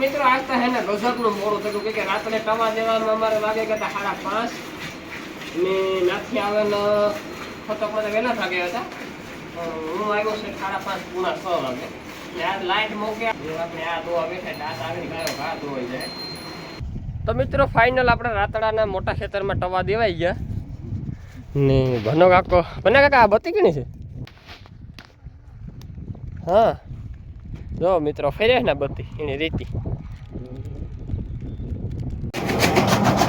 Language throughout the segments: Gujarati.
મિત્રો, આજ તો હે ને ગજબનું મોડું થતું કે કે રાત્રે ટવા દેવાનું અમારે વાગે હતા સાડા પાંચ. ને નાથી આવેલ મને વહેલા થાગ્યા હતા. હું આવ્યો છે સાડા પાંચ પૂરા છ વાગે. ને તો મિત્રો ફાઇનલ આપણે રાતડાના મોટા ખેતરમાં ટવા દેવાઈ ગયા. ને ભનો કાકો, ભના કાકા, આ બતી કેની છે? હા. જો મિત્રો ફેરે ને બધી એની રીતિ.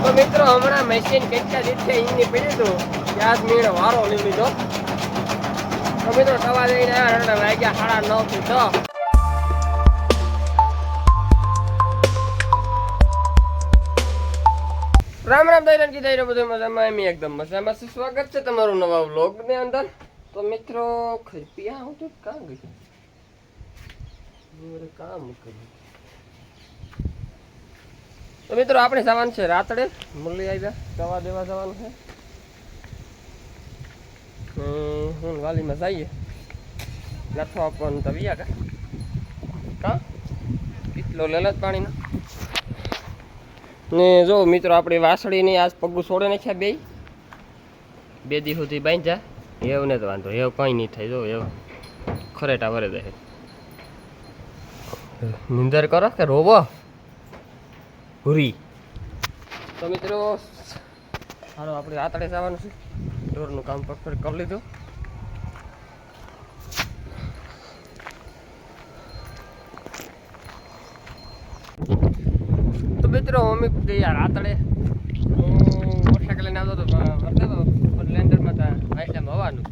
તો મિત્રો હમણાં મશીન કેટલા દિવસે એની પીડી હતું ત્યાં જ મેળ, વારો લઈ લીધો. તો મિત્રો સવા લઈને આવ્યા વાગ્યા સાડા નવથી છ રામ રામ દૈરન કી દૈરો બધું મજામાં એમ એકદમ મજામાં સ્વાગત છે તમારું નવા વ્લોગની અંદર. તો મિત્રો, ખરપિયા, હું તો કાં ગઈ કામ કર્યું. મિત્રો, આપણે જવાનું છે રાત્રે. મુરલી આવ્યા દવા દેવા જવાનું છે. હું વાલીમાં જઈએ. લથો આપવાનું તો વિયા કા. કા? કેટલો લલત પાણીનો. ને જો મિત્રો, આપણી વાસળીની આજ પગું છોડે નાખ્યા બે બે દી સુધી બાંધ્યા. એવું ને તો વાંધો. એવું કંઈ નહીં થાય. જો એવું ખરેટા વરે દે નિંદર કરો કે રોવો? ભૂરી તો મિત્રો, હાલો, આપણે આતડે જવાનું છે. ઢોરનું કામ પરફેક્ટ કરી લીધું. તો મિત્રો પૂછી યાર આતડે. હું મોટરસાઇકલ લઈને આવતો હતો, પણ લેન્ડરમાં હતા આઈટમ હવાનું.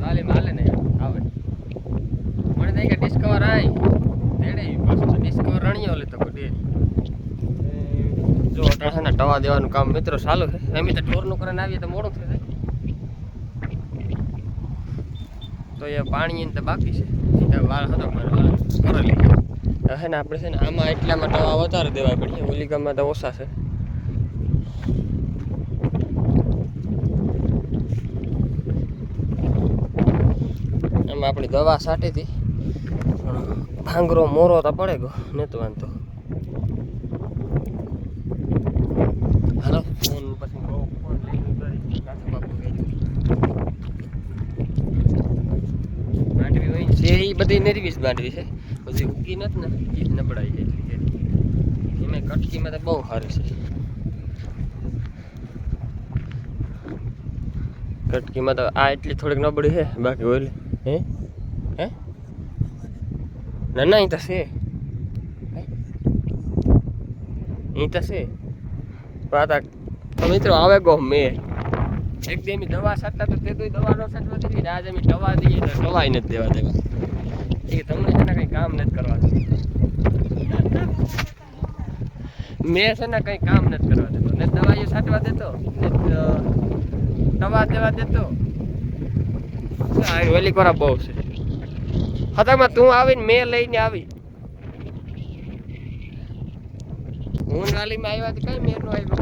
વાલીમાં હાલે ને આવે. મને નહીં કે ડિસ્કવર આય. તેડે પાછું ડિસ્કવર રણિયો લેતો કોઈ જો ટવા દેવાનું કામ મિત્રો ચાલુ છે. એમ તો ઢોરનું કરીને આવીએ તો મોડું થઈ તો એ પાણી તો બાકી છે. ને આપણે છે ને આમાં એટલામાં ટવા વધારે દેવા પડીએ ઓલી ગામમાં તો ઓછા છે. એમાં આપણી દવા સાટી હતી. ભાંગરો મોરો તો પડે ગયો ને તો વાંધો. હાલો. ફોન પછી ફોન માંડવી હોય છે. એ બધી નરવી જ માંડવી છે. પછી ઉગી નથી ને એ જ નબળાઈ જાય. એટલી એમાં કટકીમાં તો બહુ સારી છે. કટકીમાં તો આ એટલી થોડીક નબળી છે બાકી ઓલી હે હે ના ના અહીં તો છે અહીં તો છે મિત્રો આવે ગો મેં એક દી એમ દવા સાટતા તો તે તો દવા નો સાટવા દીધી ને આજે એમ દવા દઈએ તો દવાય નથી દેવા દેવા એ તમને છે ને કંઈ કામ નથી કરવા મેં છે ને કંઈ કામ નથી કરવા દેતો ને દવાઈઓ છાંટવા દેતો ને દવા દેવા દેતો આ વેલી કોરા બહુ છે હતામાં તું આવીને મેં લઈને આવી. હું નાલીમાં આવ્યા તો કઈ મેં નો આવ્યો.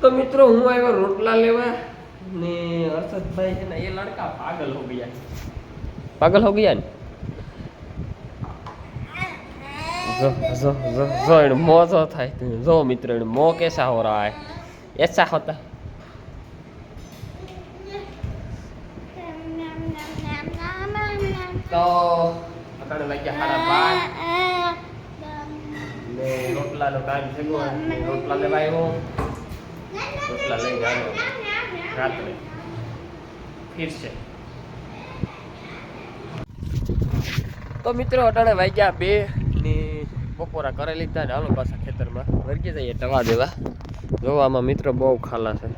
તો મિત્રો હું આવ્યો રોટલા લેવા ને હર્ષદભાઈ છે ને એ લડકા પાગલ હો ગયા. પાગલ હો ગયા ને? જો જો જો મોજો થાય. જો મિત્ર એનો મો કેસા હો રહા હે એસા હોતા. તો અટાણે લાગ્યા હારા બાર. ને રોટલાનો ટાઈમ થઈ ગયો રોટલા લેવા આવ્યો રોટલા લઈને આવ્યો રાત્રે. ફિરશે તો મિત્રો અટાણે વાગ્યા બે ને બપોરા કરે લીધા ને હાલો પાછા ખેતરમાં વર્ગી જઈએ ટવા દેવા. જોવામાં મિત્રો બહુ ખાલા છે.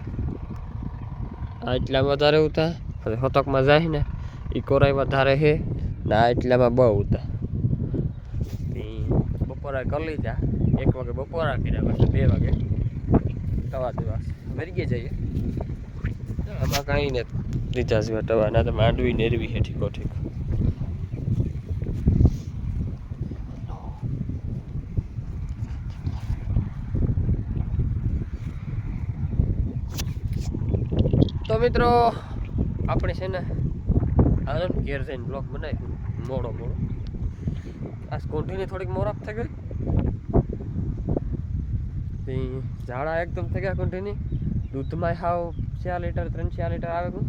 આ એટલા વધારે ઉતા? પછી હોતકમાં જાય ને એ કોરાઈ વધારે છે ને આ એટલામાં બહુ ઉતા. બપોરા કરી લીધા, એક વાગે બપોરા કર્યા, પછી બે વાગે ટવા દેવા. વર્ગી જઈએ. આમાં કાંઈ નથી. લીધા સિવાય ના તો માંડવી નેરવી છે ઠીકો ઠીક તો મિત્રો, આપણે છે ને હાલો ઘેર જઈને બ્લોક બનાવી મોડો મોડો. આ સ્કોટીની થોડીક મોરાપ થઈ ગઈ. ઝાડા એકદમ થઈ ગયા કુંઠીની દૂધમાં હાવ ચાર લીટર ત્રણ ચાર લીટર આવે ગયું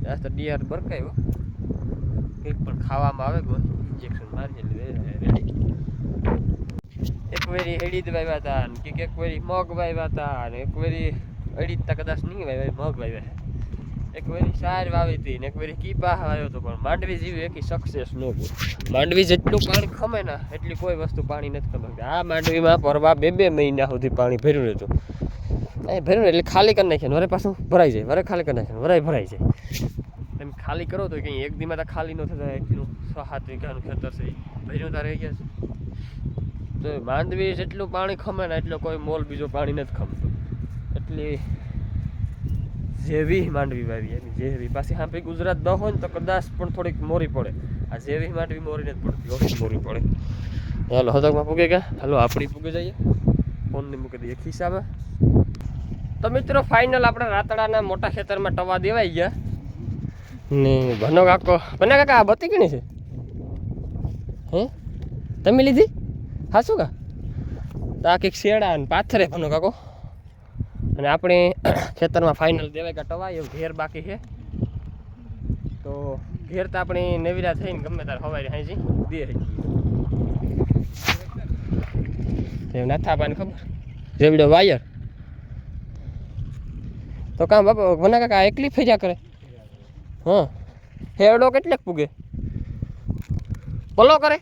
ત્યાં તો ડિયર બરકાયો કંઈક પણ ખાવામાં આવે ગયું ઇન્જેક્શન મારી રેડી એક વેરી હેડી દવાઈ હતા કે એક વેરી મગ વાવ્યા હતા ને એક વેરી અડી તા કદાચ નહીં વાવે મગ વાવ્યા એક વેરી સાર વાવી હતી ને એક વેરી કીપા વાવ્યો હતો પણ માંડવી જેવી એકી સક્સેસ ન ગયું માંડવી જેટલું પાણી ખમે ને એટલી કોઈ વસ્તુ પાણી નથી ખમે આ માંડવીમાં પરવા બે બે મહિના સુધી પાણી ભર્યું રહેતું. અહીં ભર્યું એટલે ખાલી કરી નાખ્યા વરે પાછું ભરાઈ જાય. વરે ખાલી કરી નાખ્યા વરાય ભરાઈ જાય. એમ ખાલી કરો તો કંઈ એક દીમાં તો ખાલી ન થતા એટલું છ સાત વીઘાનું ખેતર છે. ભર્યું ત્યાં રહી ગયા છે. તો માંડવી જેટલું પાણી ખમે ને એટલો કોઈ મોલ બીજો પાણી નથી ખમતું. એટલી જેવી માંડવી વાવી એની જેવી. પાછી હા ગુજરાત ન હોય ને તો કદાચ પણ થોડીક મોરી પડે. આ જેવી માંડવી મોરી નથી પડતી ઓછી મોરી પડે. હાલો હતકમાં પૂગે ગયા હાલો આપણી પૂગે જઈએ. ફોનની મૂકી દઈએ ખિસ્સામાં. તો મિત્રો ફાઇનલ આપણે રાતડાના મોટા ખેતરમાં ટવા દેવાઈ ગયા. ને ભનો કાકો ભના કાકા આ બતી કેની છે? હે? તમે લીધી? હા શું કા? તો આ કંઈક શેડા ને પાથરે ભનો કાકો. અને આપણે ખેતરમાં ફાઇનલ દેવાય કે ટવાય એવું ઘેર બાકી છે. તો ઘેર તો આપણે નવીરા થઈને ગમે તાર હવારી હાજી દે એવું નથી આપવાની ખબર? જેવડો વાયર. તો કામ બાપા મને કાકા એકલી ફેર્યા કરે? હા. હેરડો કેટલેક પૂગે? પલો કરે?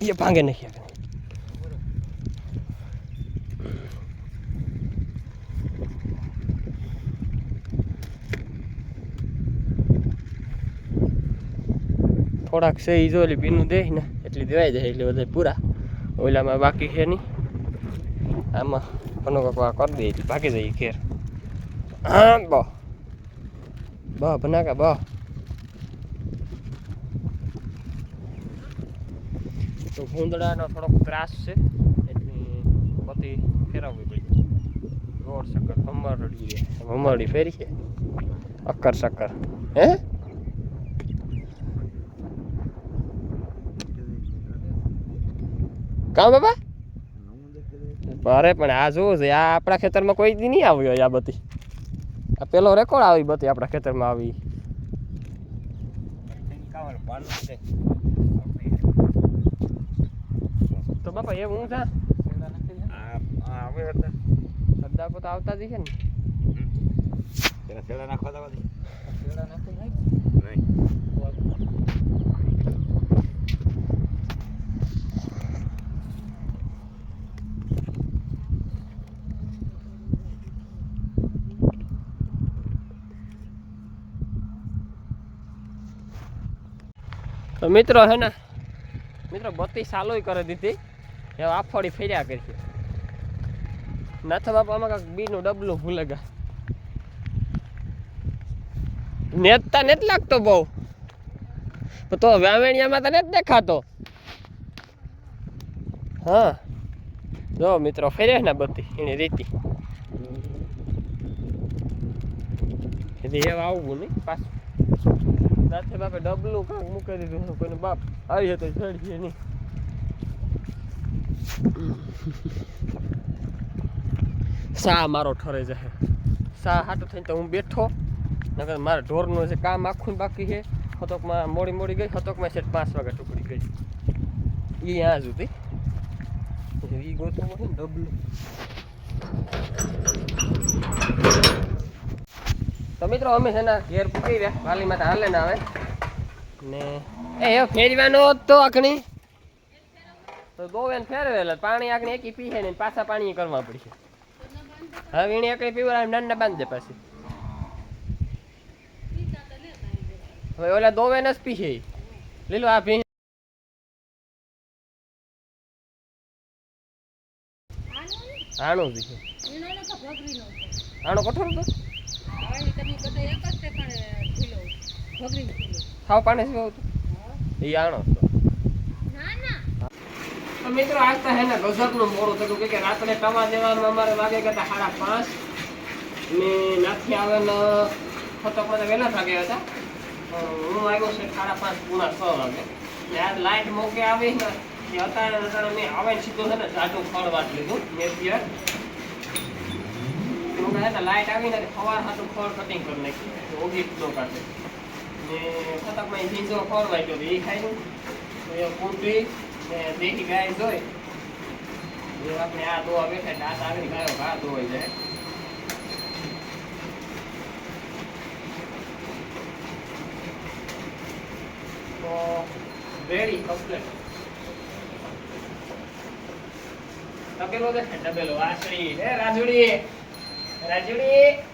એ ભાંગે નહીં આગળ થોડાક છે એ જો ઓલી ભીનું દે ને એટલી દેવાઈ જાય એટલે બધા પૂરા. ઓલામાં બાકી છે નહીં આમાં કોનો કાકો આ કરી દે એટલે ભાગી જાય ઘેર. હા, બ. બ, ભનાકા, બ. તો ભૂંદડાનો થોડોક ત્રાસ છે, એટલે પતિ ફેરવવી પડી. ગોળ શક્કર ભમરડી ભમરડી ફેરી છે. અક્કર શક્કર હે? કામ બાબા? અરે પણ આ જોવું છે આ આપણા ખેતરમાં કોઈ દી નહીં આવ્યો આ બધી. આ પેલો રેકોર્ડ આવી બધી આપણા ખેતરમાં આવી. તો બાપા એ હું સરદાર તો આવતા જ છે ને? તો મિત્રો હે ને મિત્રો બત્તી ચાલુય કરી દીધી. એ આફોડી ફેર્યા કરી છે નાથા બાપા કાંક બીનું ડબલું ભૂલે ગયા નેતતા નથી લાગતો બહુ. તો વાવેણિયામાં તો નેત દેખાતો. હા. જો મિત્રો ફેરે ને બધી એની રીતિ. એટલે એવા આવવું નહીં પાછું. સાથે બાપે ડબલું કાંક મૂકી દીધું કોઈને બાપ આવી તો ચડીએ નહીં. સા મારો ઠરે છે. સા હાટો થઈને તો હું બેઠો, નકર મારા ઢોરનું જે કામ આખું બાકી છે, હતોકમાં મોડી મોડી ગઈ, હતોકમાં છે પાંચ વાગે ટુકડી ગઈ. એ આ જ હતી એ ગોતવું ડબલું. તો મિત્રો, અમે છે ને ઘેર પૂકી રહ્યા. વાલી માતા હાલે ના આવે ને એ ફેરવાનો તો આખણી. તો દોવેન ફેરવેલ પાણી આખણી એકી પીએ ને પાછા પાણી કરવા પડશે. હવે એને એકલી પીવડાવે નાના બાંધે પાછી. હવે ઓલા દોવેન જ પીશે લીલો આ ભી આણું છે આણો કઠોર તો. ખાવ પાણી શું હતું એ આણો. તો તો મિત્રો આજતા હે ને ગજબનું મોડું થયું કેમ કે રાત્રે ટવા દેવાનું અમારે વાગે હતા સાડા પાંચ. ને નાથી આવે ને મને વહેલા વાગ્યા હતા. હું આવ્યો છે સાડા પાંચ પૂરા છ વાગે. ને આ લાઇટ મોકે આવી ને એ અત્યારે અત્યારે મેં આવે સીધો છે ને જાડું ફળ વાત લીધું. મેં હું ને ને હાથું ફળ કટિંગ ઓગી નો ને એ ખાઈ એ કુંડી ને ગાય આ ધોવા બેઠા એટલે આ આગળ ગાયો ઘા ધોવાઈ જાય. તપેલો દેખે તપેલો વાસળી, હે રાજુડી રાજુડી.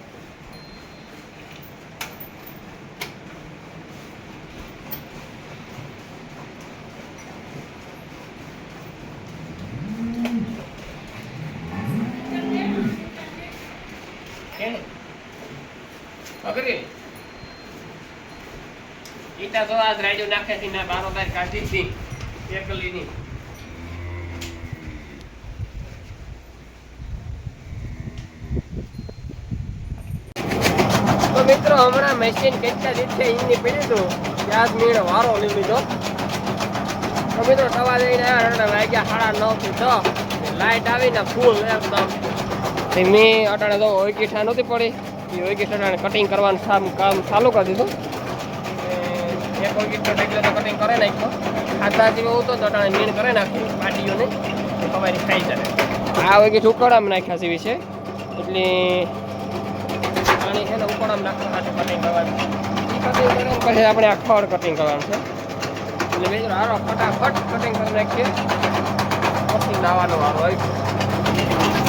તો આજ રાઈડો નાખે છે ના બારોબાર કાઢી હતી. એકલીની તો મિત્રો, હમણાં મશીન કેટલા દિવસે ઈની પીડી હતું ત્યાં મીણ વારો લઈ લીધો. તો મિત્રો સવા લઈને આવ્યા વાગ્યા સાડા નવથી છ. લાઈટ આવીને ફૂલ એકદમ. તે મેં અટાણે તો ઓઈકી ઠા નહોતી પડી. એ ઓઈકી અટાણે કટિંગ કરવાનું કામ ચાલુ કરી દીધું. એક ઓઈકી ઠા એટલે તો કટિંગ કરે નાખ્યો. ખાતા જેવો હતો તો અટાણે મીણ કરે નાખ્યું પાટીઓને. તમારી ખાઈ જાય. આ ઓઈકી ઠુકડામાં નાખ્યા છે વિશે. એટલે પાણી છે ને ઉકળામાં નાખવા માટે કટિંગ કરવાનું cutting કરીને પછી આપણે આ ખડ કટિંગ કરવાનું છે. એટલે બીજું હારો ફટાફટ કટિંગ કરી નાખીએ. પછી નાવાનો વારો આવી